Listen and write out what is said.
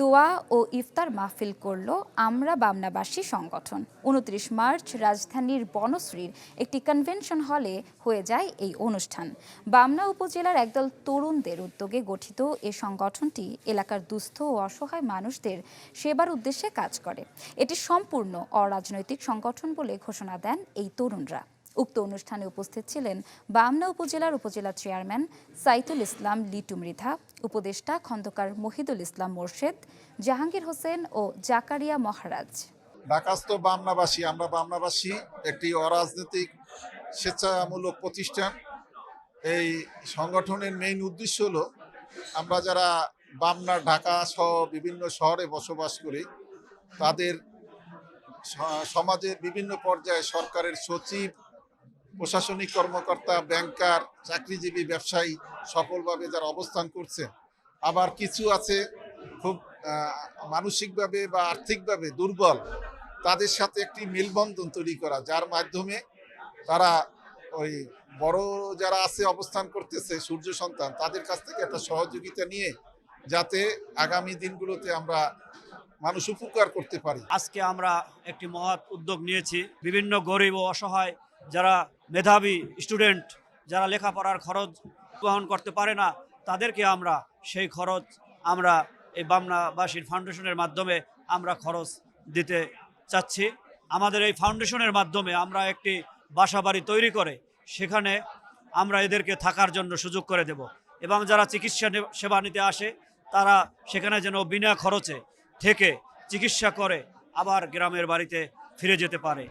দোয়া ও ইফতার মাহফিল করল আমরা বামনাবাসী সংগঠন। উনত্রিশ মার্চ রাজধানীর বনশ্রীর একটি কনভেনশন হলে হয়ে যায় এই অনুষ্ঠান। বামনা উপজেলার একদল তরুণদের উদ্যোগে গঠিত এ সংগঠনটি এলাকার দুস্থ ও অসহায় মানুষদের সেবার উদ্দেশ্যে কাজ করে। এটি সম্পূর্ণ অরাজনৈতিক সংগঠন বলে ঘোষণা দেন এই তরুণরা। উক্ত অনুষ্ঠানে উপস্থিত ছিলেন বামনা উপজেলার উপজেলা চেয়ারম্যান সাইতুল ইসলাম লিটু মৃধা, উপদেষ্টা খন্দকার মহিদুল ইসলাম মোর্শেদ, জাহাঙ্গীর হোসেন ও জাকারিয়া মহারাজ। ঢাকাস্থ বামনাবাসী, আমরা বামনাবাসী, একটি অরাজনৈতিক স্বেচ্ছামূলক প্রতিষ্ঠান। এই সংগঠনের মেইন উদ্দেশ্য হলো, আমরা যারা বামনা, ঢাকা সহ বিভিন্ন শহরে বসবাস করি, তাদের সমাজের বিভিন্ন পর্যায়ে সরকারের সচিব প্রশাসনিক কর্মকর্তা, ব্যাংকার, চাকরিজীবী, ব্যবসায়ী সফলভাবে যারা অবস্থান করছে, আবার কিছু আছে খুব মানসিকভাবে বা আর্থিকভাবে দুর্বল, তাদের সাথে একটি মেলবন্ধন তৈরি করা, যার মাধ্যমে তারা ওই বড় যারা আছে অবস্থান করতেছে, সূর্য সন্তান, তাদের কাছ থেকে একটা সহযোগিতা নিয়ে যাতে আগামী দিনগুলোতে আমরা মানুষ উপকার করতে পারি। আজকে আমরা একটি মহৎ উদ্যোগ নিয়েছি। বিভিন্ন গরিব ও অসহায় যারা মেধাবী স্টুডেন্ট যারা লেখাপড়ার খরচ বহন করতে পারে না, তাদেরকে আমরা সেই খরচ আমরা এই বামনাবাসীর ফাউন্ডেশনের মাধ্যমে আমরা খরচ দিতে চাচ্ছি। আমাদের এই ফাউন্ডেশনের মাধ্যমে আমরা একটি বাসা বাড়ি তৈরি করে সেখানে আমরা এদেরকে থাকার জন্য সুযোগ করে দেব এবং যারা চিকিৎসা সেবা নিতে আসে, তারা সেখানে যেন বিনা খরচে থেকে চিকিৎসা করে আবার গ্রামের বাড়িতে ফিরে যেতে পারে।